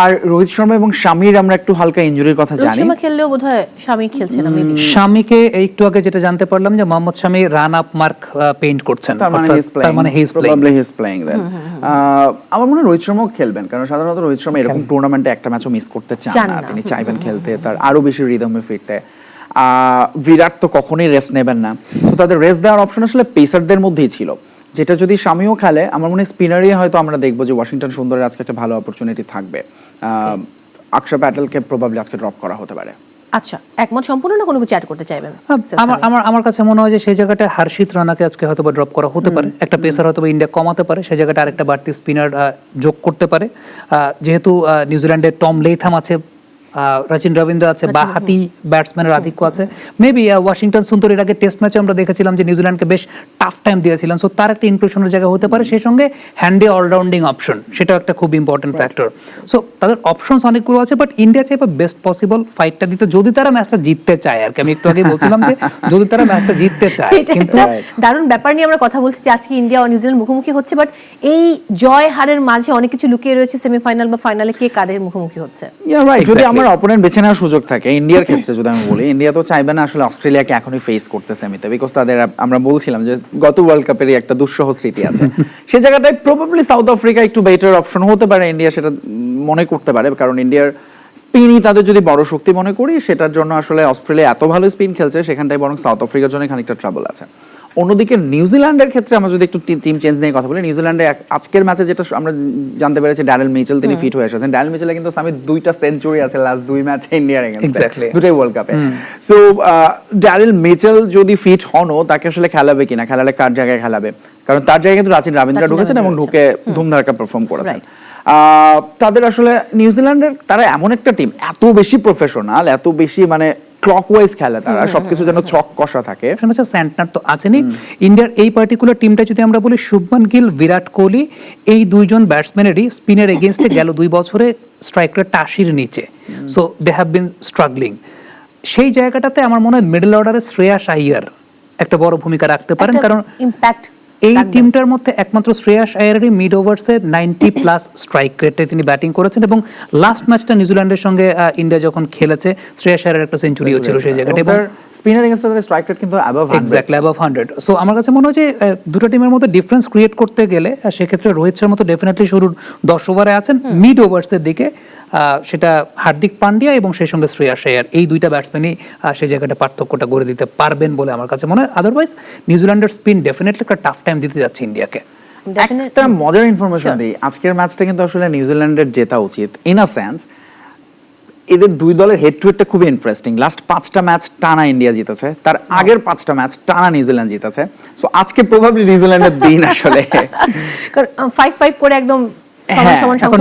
আর রোহিত শর্মা এবং শামির আমরা একটু হালকা ইঞ্জুরির কথা জানি। শর্মা খেললেও বোধহয় স্বামী খেলছে না maybe। স্বামীকে একটু আগে যেটা জানতে পারলাম যে Mohammad Shami run up mark paint করছেন তার মানে মানে he is playing Probably he's playing then. Ah, আমার মনে হয় রোহিত শর্মাও খেলবেন কারণ সাধারণত রোহিত শর্মা এরকম টুর্নামেন্টে একটা ম্যাচও মিস করতে চান না। তিনি চাইবেন খেলতে তার আরও বেশি রিদমে ফিরতে। আহ, বিরাট তো কখনোই রেস্ট নেবেন না। তো তাদের রেস্ট দেওয়ার অপশন আসলে পেসারদের মধ্যেই ছিল। যেটা যদি স্বামীও খেলে আমার মনে হয় স্পিনারই হয়তো আমরা দেখব যে ওয়াশিংটন সুন্দরের আজকে একটা ভালো অপরচুনিটি থাকবে। আহ, আকশা প্যাটেলকে প্রবাবলি আজকে ড্রপ করা হতে পারে। আচ্ছা একমত সম্পূর্ণ না কোনো কিছু অ্যাড করতে চাইবেন? আমার আমার আমার কাছে মনে হয় যে সেই জায়গাটায় হার্ষিত রানাকে আজকে হয়তো বা ড্রপ করা হতে পারে। একটা পেসার হয়তো বা ইন্ডিয়া কমাতে পারে সেই জায়গাটা আরেকটা বাড়তি স্পিনার যোগ করতে পারে। আহ, যেহেতু আহ, নিউজিল্যান্ডের টম লেথাম আছে রচিন রবীন্দ্র আছে বা হাতি ব্যাটসম্যানের আধিক্য আছে। মেবি ওয়াশিংটন সুন্দর এর আগে টেস্ট ম্যাচে আমরা দেখেছিলাম যে নিউজিল্যান্ডকে বেশ টাফ টাইম দিয়েছিলেন। সো তার একটা ইনক্লুশনের জায়গা হতে পারে। সেই সঙ্গে হ্যান্ডে অলরাউন্ডিং অপশন সেটাও একটা খুব ইম্পর্টেন্ট ফ্যাক্টর সো তাদের অপশনস অনেকগুলো আছে বাট ইন্ডিয়া চাইবে বেস্ট পসিবল ফাইটটা দিতে যদি তারা ম্যাচটা জিততে চায় আর কি। আমি একটু আগে বলছিলাম যে যদি তারা ম্যাচটা জিততে চায় কিন্তু দারুণ ব্যাপার নিয়ে আমরা কথা বলছি যে আজকে ইন্ডিয়া ও নিউজিল্যান্ড মুখোমুখি হচ্ছে বাট এই জয় হারের মাঝে অনেক কিছু লুকিয়ে রয়েছে সেমিফাইনাল বা ফাইনালে কে কাদের মুখোমুখি হচ্ছে? Right. যদি আমার অপোনেন্ট বেছে নেওয়ার সুযোগ থাকে ইন্ডিয়ার ক্ষেত্রে যদি আমি বলি। ইন্ডিয়া তো চাইবে না আসলে অস্ট্রেলিয়াকে এখনই ফেস করতে সেমিতে বিকজ তাদের আমরা বলছিলাম যে গত ওয়ার্ল্ড কাপেরই একটা দুঃসহ স্মৃতি আছে। সেই জায়গাটায় প্রবাবলি সাউথ আফ্রিকা একটু বেটার অপশন হতে পারে ইন্ডিয়া, সেটা মনে করতে পারে, কারণ ইন্ডিয়ার স্পিনই তাদের যদি বড় শক্তি মনে করি, সেটার জন্য আসলে অস্ট্রেলিয়া এত ভালো স্পিন খেলছে, সেখানটায় বরং সাউথ আফ্রিকার জন্য খানিকটা ট্রাবল আছে। অন্যদিকে নিউজিল্যান্ডের ক্ষেত্রে আমরা যদি একটু টিম চেঞ্জ নিয়ে কথা বলি নিউজিল্যান্ডে আজকের ম্যাচে যেটা আমরা জানতে পেরেছি ড্যারেল মিচেল তিনি ফিট হয়ে এসেছেন। ড্যারেল মিচেলে কিন্তু আমি দুইটা সেঞ্চুরি আছে লাস্ট দুই ম্যাচে ইন্ডিয়ার Exactly. দুটাই ওয়ার্ল্ড কাপে সো ড্যারেল মিচেল যদি ফিট হনও তাকে আসলে খেলাবে কিনা খেলালে কার জায়গায় খেলাবে? কারণ তার জায়গায় কিন্তু রাচিন রাবীন্দ্র ঢুকেছেন এবং ঢুকে ধুমধারাক্কা পারফর্ম করেছেন। তাদের আসলে নিউজিল্যান্ডের তারা এমন একটা টিম এত বেশি প্রফেশনাল এত বেশি মানে ক্লকওয়াইজ খেলে তারা সবকিছু যেন ছক কষা থাকে। হচ্ছে স্যান্টনার তো আছেনই। ইন্ডিয়ার এই পার্টিকুলার টিমটা যদি আমরা বলি শুভমান গিল বিরাট কোহলি এই দুইজন ব্যাটসম্যানেরই স্পিনের এগেনস্টে গেল দুই বছরে স্ট্রাইক রেটটা আশির নিচে। So they have been struggling সেই জায়গাটাতে আমার মনে হয় মিডল অর্ডারে শ্রেয়াস আইয়ার একটা বড় ভূমিকা রাখতে পারেন। কারণ ইম্প্যাক্ট এই টিমটার মধ্যে একমাত্র শ্রেয়াস আয়ারেরই মিড ওভার্সে নাইনটি প্লাস স্ট্রাইক রেটে তিনি ব্যাটিং করেছেন এবং লাস্ট ম্যাচটা নিউজিল্যান্ডের সঙ্গে ইন্ডিয়া যখন খেলেছে শ্রেয়াস আয়ারের একটা সেঞ্চুরিও ছিল সেই জায়গাটা এবং স্পিনার তাদের স্ট্রাইক রেট কিন্তু above exactly above hundred so আমার কাছে মনে হয় যে দুটো টিমের মধ্যে ডিফারেন্স ক্রিয়েট করতে গেলে সেক্ষেত্রে রোহিত শর্মা তো ডেফিনেটলি শুরুর দশ ওভারে আছেন। মিড ওভার্সের দিকে আহ, সেটা হার্দিক পান্ডিয়া এবং সেই সঙ্গে শ্রেয়াস আয়ার। এই দুইটা ব্যাটসম্যানই সেই জায়গাটা পার্থক্যটা গড়ে দিতে পারবেন বলে আমার কাছে মনে হয়। আদারওয়াইজ নিউজিল্যান্ডের স্পিন ডেফিনেটলি একটা টাফ টাইম দিতে যাচ্ছে ইন্ডিয়াকে একটা মজার ইনফরমেশন দিই আজকের ম্যাচটা কিন্তু আসলে নিউজিল্যান্ডের জেতা উচিত। ইন আ সেন্স এদের দুই দলের হেড টু হেডটা খুবই ইন্টারেস্টিং লাস্ট পাঁচটা ম্যাচ টানা ইন্ডিয়া জিতেছে। তার আগের পাঁচটা ম্যাচ টানা নিউজিল্যান্ড জিতেছে। সো আজকে প্রবাবলি নিউজিল্যান্ডের দিন আসলে। ফাইভ ফাইভ করে একদম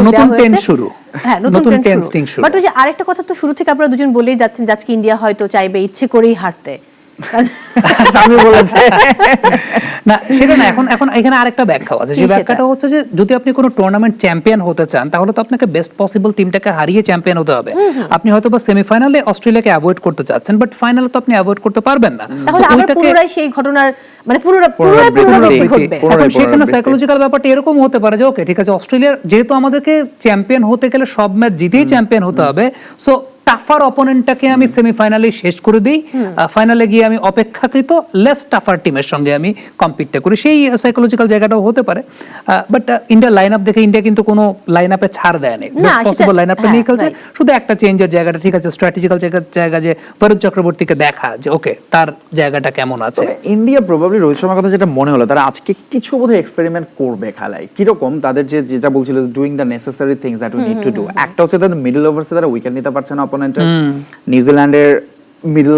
নতুন শুরু। হ্যাঁ নতুন শুরু। বাট ওই যে আরেকটা কথা তো শুরু থেকে আপনারা দুজন বলেই যাচ্ছেন যে আজকে ইন্ডিয়া হয়তো চাইবে ইচ্ছে করেই হারতে। আমি বলেছে। না সেটা না এখন এখন এখানে আরেকটা ব্যাখ্যা আছে। যে ব্যাখ্যাটা হচ্ছে যে যদি আপনি কোনো টুর্নামেন্ট চ্যাম্পিয়ন হতে চান তাহলে তো আপনাকে বেস্ট পসিবল টিমটাকে হারিয়ে চ্যাম্পিয়ন হতে হবে। আপনি হয়তো বা সেমিফাইনালে অস্ট্রেলিয়াকে অ্যাভয়েড করতে চাচ্ছেন বাট ফাইনালে তো আপনি অ্যাভয়েড করতে পারবেন না। তাহলে আবার পুনরায় সেই ঘটনার মানে সেখানে সাইকোলজিক্যাল ব্যাপারটা এরকম হতে পারে যে ওকে ঠিক আছে অস্ট্রেলিয়ার যেহেতু আমাদেরকে চ্যাম্পিয়ন হতে গেলে সব ম্যাচ জিতেই চ্যাম্পিয়ন হতে হবে সো টাফার অপোনেন্টটাকে আমি সেমিফাইনালে শেষ করে দিই। ফাইনালে গিয়ে আমি অপেক্ষাকৃত লেস টাফার টিমের সঙ্গে আমি কম্পিটটা করি। সেই সাইকোলজিক্যাল জায়গাটাও হতে পারে। বাট ইন্ডিয়া লাইন আপ দেখে ইন্ডিয়া কিন্তু কোনো লাইন আপে ছাড় দেয়নি। না, বেস্ট সেটা- পসিবল লাইন আপটা নিয়ে খেলছে। শুধু একটা চেঞ্জের জায়গাটা ঠিক আছে স্ট্র্যাটেজিক্যাল জায়গা জায়গা যে ভরত চক্রবর্তীকে দেখা যে ওকে তার জায়গাটা কেমন আছে? ইন্ডিয়া প্রবাবলি রোহিত শর্মার কথা যেটা মনে হলো তারা আজকে কিছু বোধহয় এক্সপেরিমেন্ট করবে খেলায়। কীরকম? তাদের যে যেটা বলছিল doing the necessary things that we need to do একটা হচ্ছে তাদের মিডল ওভার্সে তারা উইকেট নিতে পারছে না অপোনেন্টের নিউজিল্যান্ডের মিডল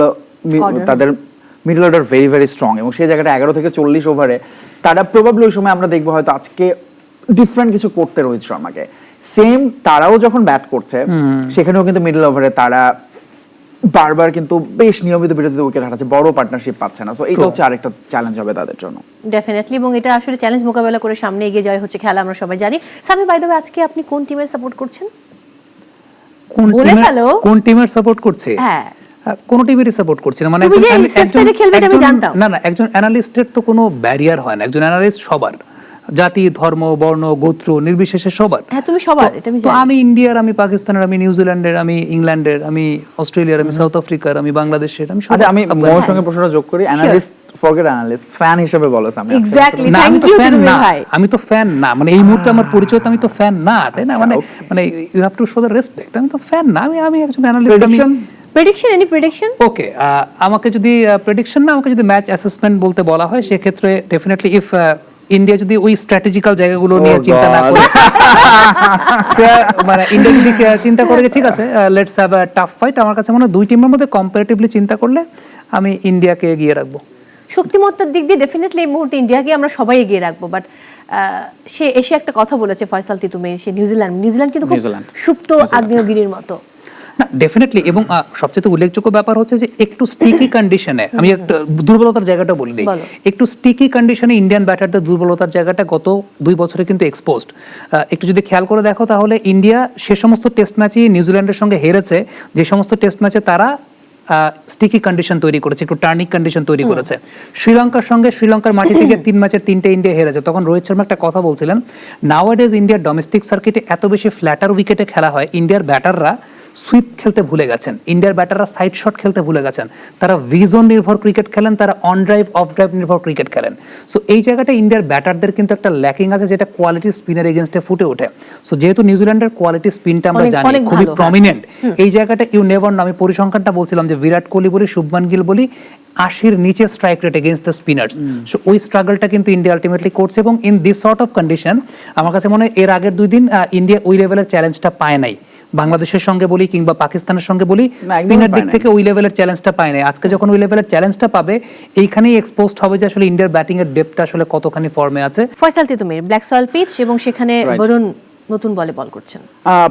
তাদের middle order very very strong এবং সেই জায়গাটা এগারো থেকে চল্লিশ ওভারে তারা প্রবাবলি ওই সময় আমরা দেখব হয়তো আজকে ডিফারেন্ট কিছু করতে রোহিত শর্মাকে। সেম তারাও যখন ব্যাট করছে সেখানেও কিন্তু মিডল ওভারে তারা বারবার কিন্তু বেশ নিয়মিত বিরতিতে উইকেট হারাচ্ছে বড় পার্টনারশিপ পাচ্ছে না। সো এটা হচ্ছে আরেকটা চ্যালেঞ্জ হবে তাদের জন্য। ডেফিনেটলি এবং এটা আসলে চ্যালেঞ্জ মোকাবেলা করে সামনে এগিয়ে যাওয়া হচ্ছে খেলা আমরা সবাই জানি। সামি বাই দ্য আজকে আপনি কোন টিমের সাপোর্ট করছেন? কোন টিম এর কোন টিমের সাপোর্ট করছে? হ্যাঁ। কোন টিমেরই সাপোর্ট করছে না। মানে একজন-। না না একজন অ্যানালিস্টের তো কোনো ব্যারিয়ার হয় না। একজন অ্যানালিস্ট সবার। জাতি ধর্ম বর্ণ গোত্র নির্বিশেষে সবার। হ্যাঁ তুমি সবার এটা আমি আমি ইন্ডিয়ার আমি পাকিস্তানের আমি নিউজিল্যান্ডের আমি ইংল্যান্ডের আমি অস্ট্রেলিয়ার আমি সাউথ আফ্রিকার আমি বাংলাদেশের আমি আচ্ছা আমি মোর সঙ্গে প্রশ্নটা যোগ করি। অ্যানালিস্ট ফরগেট অ্যানালিস্ট ফ্যান হিসেবে বলো সামনে এক্স্যাক্টলি আমি তো ইউ ফ্যান না। আমি তো ফ্যান না। মানে এই মুহূর্তে আমার পরিচয় তো আমি তো ফ্যান না তাই না? আচ্ছা, মানে মানে you have to show the respect আমি তো ফ্যান না। আমি আমি একজন অ্যানালিস্ট আমি prediction prediction any prediction okay আমাকে যদি প্রেডিকশন না আমাকে যদি ম্যাচ অ্যাসেসমেন্ট বলতে বলা হয় সেক্ষেত্রে ডেফিনেটলি ইফ ইন্ডিয়া যদি ওই স্ট্র্যাটেজিক্যাল জায়গাগুলো নিয়ে Oh চিন্তা না করে। মানে ইন্ডিয়া যদি চিন্তা করে যে ঠিক আছে let's have a tough fight আমার কাছে মনে হয় দুই টিমের মধ্যে কম্পারেটিভলি চিন্তা করলে আমি ইন্ডিয়াকে এগিয়ে রাখব। শক্তিমত্তার দিক দিয়ে ডেফিনেটলি এই মুহূর্তে ইন্ডিয়াকে আমরা সবাই এগিয়ে রাখব। বাট সে এসে একটা কথা বলেছে ফয়সাল তিতুমে সে নিউজিল্যান্ড নিউজিল্যান্ড কিন্তু খুব সুপ্ত আগ্নেয়গিরির মতো। না ডেফিনেটলি এবং সবচেয়ে উল্লেখযোগ্য ব্যাপার হচ্ছে যে একটু স্টিকি কন্ডিশনে আমি একটা দুর্বলতার জায়গাটা বলে দিই। একটু স্টিকি কন্ডিশনে ইন্ডিয়ান ব্যাটারদের দুর্বলতার জায়গাটা গত দুই বছরে কিন্তু এক্সপোজড একটু যদি খেয়াল করে দেখো তাহলে ইন্ডিয়া সে সমস্ত টেস্ট ম্যাচই নিউজিল্যান্ডের সঙ্গে হেরেছে। যে সমস্ত টেস্ট ম্যাচে তারা স্টিকি কন্ডিশন তৈরি করেছে একটু টার্নিক কন্ডিশন তৈরি করেছে। শ্রীলঙ্কার সঙ্গে শ্রীলঙ্কার মাটি থেকে তিন ম্যাচের তিনটে ইন্ডিয়া হেরেছে। তখন রোহিত শর্মা একটা কথা বলছিলেন নাওয়াডেজ ইন্ডিয়ার ডোমেস্টিক সার্কিটে এত বেশি ফ্ল্যাটার উইকেটে খেলা হয় ইন্ডিয়ার ব্যাটাররা সুইপ খেলতে ভুলে গেছেন। ইন্ডিয়ার ব্যাটাররা সাইড শট খেলতে ভুলে গেছেন। তারা ভিজন নির্ভর ক্রিকেট খেলেন তারা অন ড্রাইভ অফ ড্রাইভ নির্ভর ক্রিকেট খেলেন। সো এই জায়গাটা ইন্ডিয়ার ব্যাটারদের কিন্তু একটা ল্যাকিং আছে যেটা কোয়ালিটি স্পিনের এগেনস্টে ফুটে ওঠে। সো যেহেতু নিউজিল্যান্ডের কোয়ালিটি স্পিনটা আমরা জানি খুবই। প্রমিনেন্ট এই জায়গাটা ইউ নেভার আমি পরিসংখ্যানটা বলছিলাম যে বিরাট কোহলি বলি শুভমান গিল বলি আশির নিচে strike rate against the spinners so ওই স্ট্রাগলটা কিন্তু ইন্ডিয়া আলটিমেটলি করছে এবং in this sort of condition আমার কাছে মনে হয় এর আগের দুই দিন ইন্ডিয়া ওই লেভেলের চ্যালেঞ্জটা পায় নাই। বাংলাদেশের সঙ্গে বলি কিংবা পাকিস্তানের সঙ্গে বলি স্পিনের দিক থেকে ওই লেভেলের চ্যালেঞ্জটা পায় নাই। আজকে যখন ওই লেভেলের চ্যালেঞ্জটা পাবে এইখানেই এক্সপোজড হবে যে আসলে ইন্ডিয়ার ব্যাটিং এর ডেপথটা আসলে কতখানি ফর্মে আছে। Faisal Titumir black soil pitch এবং সেখানে. বরুণ নতুন বলে বল করছেন।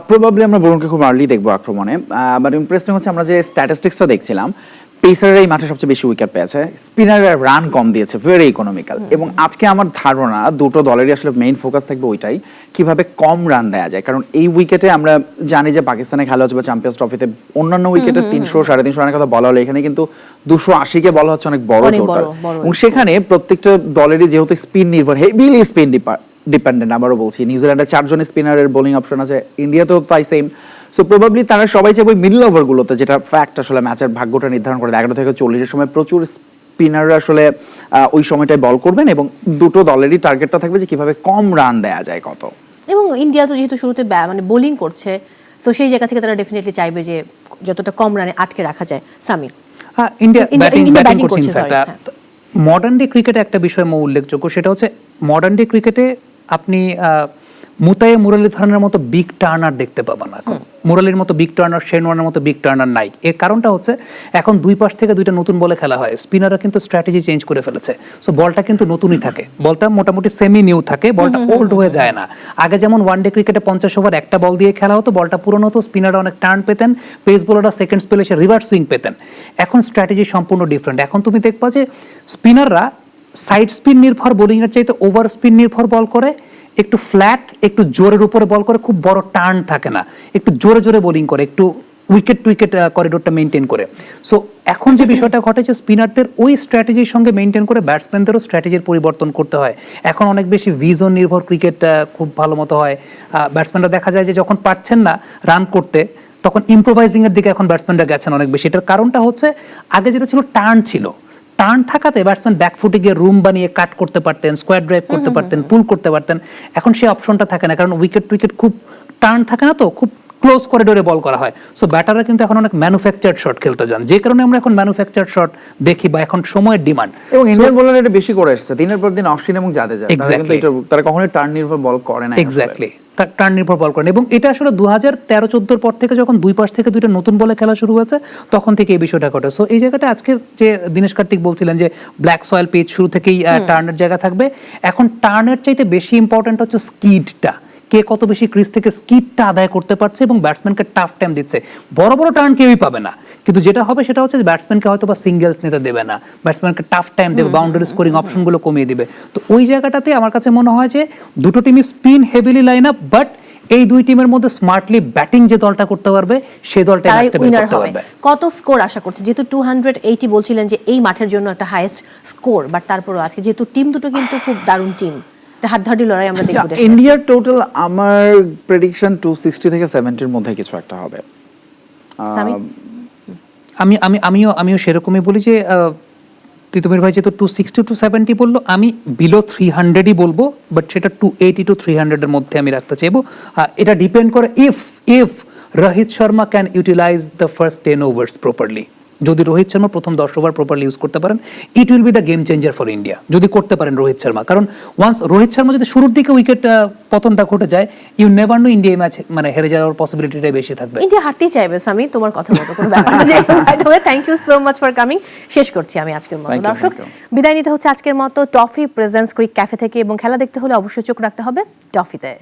প্রবাবলি আমরা বরুণকে খুব আর্লি দেখব আক্রমণে। বাট ইন্টারেস্টিং হচ্ছে আমরা যে স্ট্যাটিস্টিক্সটা দেখছিলাম পেসারের এই মাঠে সবচেয়ে বেশি উইকেট পেয়েছে। স্পিনারের রান কম দিয়েছে ভেরি ইকোনমিক্যাল এবং আজকে আমার ধারণা দুটো দলেরই আসলে মেইন ফোকাস থাকবে ওইটাই। কীভাবে কম রান দেওয়া যায়। কারণ এই উইকেটে আমরা জানি যে পাকিস্তানে খেলা হচ্ছে বা চ্যাম্পিয়ন্স ট্রফিতে অন্যান্য উইকেটে তিনশো সাড়ে তিনশো রানের কথা বলা হলো। এখানে কিন্তু দুশো আশিকে বলা হচ্ছে অনেক বড় টোটাল বড় এবং সেখানে প্রত্যেকটা দলেরই যেহেতু স্পিন নির্ভর হেভিলি স্পিন ডিপেন্ডেন্ট আবারও বলছি। নিউজিল্যান্ডে চারজন স্পিনারের বোলিং অপশন আছে। ইন্ডিয়াতেও তাই সেম সো প্রবাবলি তারা সবাই চাইবে মিডল ওভারগুলোতে যেটা ফ্যাক্ট আসলে ম্যাচের ভাগ্যটা নির্ধারণ করে। এগারো থেকে চল্লিশের সময় প্রচুর স্পিনাররা আসলে ওই সময়টায় বল করবেন এবং দুটো দলেরই টার্গেটটা থাকবে যে কীভাবে কম রান দেয়া যায় কত এবং ইন্ডিয়া তো যেহেতু শুরুতে মানে বোলিং করছে তো সেই জায়গা থেকে তারা ডেফিনেটলি চাইবে যে যতটা কম রানে আটকে রাখা যায় সামি হ্যাঁ, ইন্ডিয়া ব্যাটিং ব্যাটিং করছে। মডার্ন ডে ক্রিকেটে একটা বিষয় উল্লেখযোগ্য সেটা হচ্ছে মডার্ন ডে ক্রিকেটে আপনি মুতায়ে মুরালিধরনের মতো বিগ টার্নার দেখতে পাবা না এখন। মুরালির মতো বিগ টার্নার শেনওয়ানের মতো বিগ টার্নার নাই। এর কারণটা হচ্ছে এখন দুই পাশ থেকে দুইটা নতুন বলে খেলা হয়। স্পিনাররা কিন্তু স্ট্র্যাটেজি চেঞ্জ করে ফেলেছে। সো বলটা কিন্তু নতুনই থাকে। বলটা মোটামুটি সেমি নিউ থাকে বলটা ওল্ড হয়ে যায় না। আগে যেমন ওয়ান ডে ক্রিকেটে পঞ্চাশ ওভার একটা বল দিয়ে খেলা হতো বলটা পুরনো হতো স্পিনাররা অনেক টার্ন পেতেন। পেস বোলাররা সেকেন্ড স্পেলে এসে রিভার্স সুইং পেতেন। এখন স্ট্র্যাটেজি সম্পূর্ণ ডিফারেন্ট এখন তুমি দেখবা যে স্পিনাররা সাইড স্পিন নির্ভর বোলিংয়ের চাইতে ওভার স্পিন নির্ভর বল করে। একটু ফ্ল্যাট একটু জোরের উপরে বল করে, খুব বড় টার্ন থাকে না। একটু জোরে জোরে বোলিং করে, একটু উইকেট টুইকেট করিডোরটা মেনটেন করে। সো এখন যে বিষয়টা ঘটেছে স্পিনারদের ওই স্ট্র্যাটেজির সঙ্গে মেনটেন করে ব্যাটসম্যানদেরও স্ট্র্যাটেজির পরিবর্তন করতে হয়। এখন অনেক বেশি ভিজন নির্ভর ক্রিকেট খুব ভালো মতো হয়। ব্যাটসম্যানরা দেখা যায় যে যখন পারছেন না রান করতে, তখন ইম্প্রোভাইজিংয়ের দিকে এখন ব্যাটসম্যানরা গেছেন অনেক বেশি। এটার কারণটা হচ্ছে, আগে যেটা ছিল টার্ন ছিল টার্ন থাকাতে ব্যাটসম্যান ব্যাকফুটে গিয়ে রুম বানিয়ে কাট করতে পারতেন স্কোয়ার ড্রাইভ করতে পারতেন পুল করতে পারতেন। এখন সেই অপশনটা থাকে না কারণ উইকেট টুইকেট খুব টার্ন থাকে না তো খুব ক্লোজ করিডোরে বল করা হয়। সো ব্যাটাররা কিন্তু এখন অনেক ম্যানুফ্যাকচার শট খেলতে যান। যে কারণে আমরা এখন ম্যানুফ্যাকচার শট দেখি বা এখন সময়ের ডিমান্ড এবং ইন্ডিয়ান বোলার এটা বেশি করে এসেছে। দিনের পর দিন অশ্বিন এবং জাদেজা কিন্তু এটা- তারা কখনোই টার্ন নির্ভর বল করে না এক্স্যাক্টলি টার্ন নির্ভর বল করেন। এবং এটা আসলে দু হাজার তেরো চোদ্দোর পর থেকে যখন দুই পাশ থেকে দুইটা নতুন বলে খেলা শুরু হয়েছে তখন থেকে এই বিষয়টা ঘটে। সো এই জায়গাটা আজকে যে দীনেশ কার্তিক বলছিলেন যে ব্ল্যাক সয়েল পেজ শুরু থেকেই টার্নের জায়গা থাকবে। এখন টার্নের চাইতে বেশি ইম্পর্টেন্ট হচ্ছে স্কিডটা কে কত বেশি ক্রিজ থেকে স্কিডটা আদায় করতে পারছে এবং ব্যাটসম্যানকে টাফ টাইম দিচ্ছে। বড় বড় টার্ন কেউই পাবে না। কিন্তু যেটা হবে সেটা হচ্ছে ব্যাটসম্যানকে হয়তো বা সিঙ্গেলস নিতে দেবে না। ব্যাটসম্যানকে টাফ টাইম দেবে বাউন্ডারি স্কোরিং অপশনগুলো কমিয়ে দিবে। তো ওই জায়গাটাতে আমার কাছে মনে হয় যে দুটো টিমই spin heavily line up but এই দুই টিমের মধ্যে স্মার্টলি ব্যাটিং যে দলটা করতে পারবে সেই দলটা উইনার হবে। পারবে। কত স্কোর আশা করছে? যেহেতু টু হান্ড্রেড এইটি বলছিলেন যে এই মাঠের জন্য একটা হাইয়েস্ট স্কোর বাট তারপরও আজকে যেহেতু টিম দুটো কিন্তু খুব দারুণ টিম হাড্ডাহাড্ডি লড়াই আমরা দেখব। ইন্ডিয়ার টোটাল আমার প্রেডিকশন টু সিক্সটি থেকে সেভেন্টির মধ্যে কিছু একটা হবে। আমি আমি আমিও আমিও সেরকমই বলি যে আহ, তিতুমির ভাই যেহেতু টু সিক্সটি টু সেভেন্টি বলল আমি বিলো থ্রি হান্ড্রেডই বলব বাট সেটা টু এইটি টু থ্রি হান্ড্রেডের মধ্যে আমি রাখতে চাইব। আহ, এটা ডিপেন্ড করে if if Rohit Sharma can utilize the first ten overs properly যদি রোহিত শর্মা প্রথম দশ ওভার প্রপারলি ইউজ করতে পারেন it will be the game changer for India যদি করতে পারেন রোহিত শর্মা। কারণ ওয়ান্স রোহিত শর্মা যদি শুরুর দিকে উইকেট পতনটা ঘটে যায় you never know India match মানে হেরে যাওয়ার পসিবিলিটিটাই বেশি থাকবে। ইন্ডিয়া হারতেই চাইবে সামি তোমার কথা মতো কোনো ব্যাপার না। By the way thank you so much for coming শেষ করছি আমি আজকের মতো দর্শক। বিদায় নিতে হচ্ছে আজকের মতো টফি প্রেজেন্স ক্রিক ক্যাফে থেকে এবং খেলা দেখতে হলে অবশ্যই চোখ রাখতে হবে টফিতে